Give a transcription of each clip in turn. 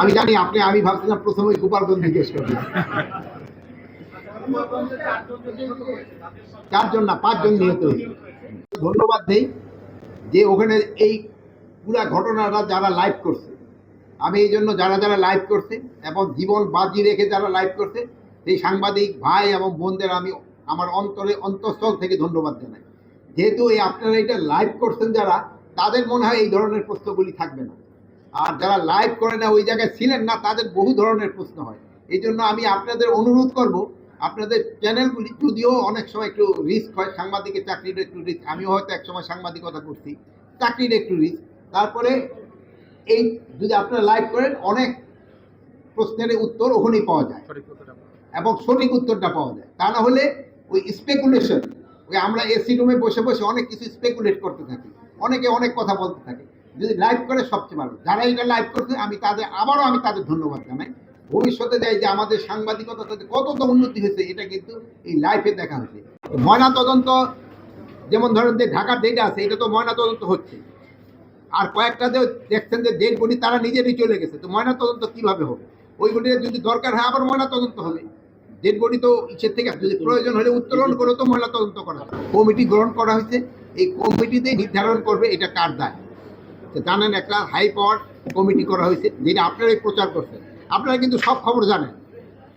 আমি জানি, আপনি, আমি ভাবছিলাম প্রথমে গোপালগঞ্জ জিজ্ঞেস করবেন। চারজন না, পাঁচজন নিহত ধন্যবাদ দেই যে ওখানে এই পুরা ঘটনাটা যারা লাইভ করছে। আমি এই জন্য যারা যারা লাইভ করছে এবং জীবন বাজি রেখে যারা লাইভ করছে, সেই সাংবাদিক ভাই এবং বোনদের আমি আমার অন্তরে অন্তঃস্থল থেকে ধন্যবাদ জানাই। যেহেতু এই আপনারা এটা লাইভ করছেন যারা, তাদের মনে হয় এই ধরনের প্রশ্নগুলি থাকবে না। আর যারা লাইভ করে না ওই জায়গায় ছিলেন না তাদের বহু ধরনের প্রশ্ন হয়। এই জন্য আমি আপনাদের অনুরোধ করব আপনাদের চ্যানেলগুলি যদিও অনেক সময় একটু রিস্ক হয় সাংবাদিকের চাকরির একটু রিস্ক আমিও হয়তো এক সময় সাংবাদিকতা করছি চাকরির একটু রিস্ক তারপরে এই যদি আপনারা লাইভ করেন অনেক প্রশ্নের উত্তর ওখানেই পাওয়া যায়। এবং সঠিক উত্তরটা পাওয়া যায়। তা না হলে ওই স্পেকুলেশন ওই আমরা এসি রুমে বসে বসে অনেক কিছু স্পেকুলেট করতে থাকি। অনেকে অনেক কথা বলতে থাকে। যদি লাইভ করে সবচেয়ে ভালো। যারা এটা লাইভ করছে, আমি তাদের, আবারও আমি তাদের ধন্যবাদ জানাই। ভবিষ্যতে যাই যে আমাদের সাংবাদিকতাতে কতটা উন্নতি হয়েছে, এটা কিন্তু এই লাইফে দেখা হয়েছে। ময়না তদন্ত, যেমন ধরেন যে ঢাকার যেটা আছে, এটা তো ময়না তদন্ত হচ্ছে। আর কয়েকটা যে দেখছেন যে ডেড বডি তারা নিজেরই চলে গেছে। তো ময়না তদন্ত কীভাবে হবে? ওইগুলি যদি দরকার হয়, আবার ময়না তদন্ত হবে। ডেড বডি তো ইচ্ছের থেকে, যদি প্রয়োজন হলে উত্তোলন করে তো ময়না তদন্ত করা। কমিটি গ্রহণ করা হয়েছে। এই কমিটিতে নির্ধারণ করবে এটা কার দায়। জানেন একটা হাই পাওয়ার কমিটি করা হয়েছে, যেটা আপনারাই প্রচার করছেন। আপনারা কিন্তু সব খবর জানেন।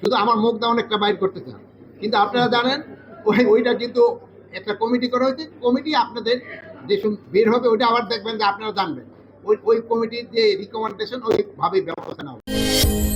শুধু আমার মুখ দাউন একটা বাইর করতে চান। কিন্তু আপনারা জানেন, ওই ওইটা কিন্তু একটা কমিটি করা হয়েছে। কমিটি আপনাদের যে বের হবে, ওইটা আবার দেখবেন যে আপনারা জানবেন। ওই ওই কমিটির যে রিকমেন্ডেশন ওইভাবেই ব্যবস্থা নেওয়া হবে।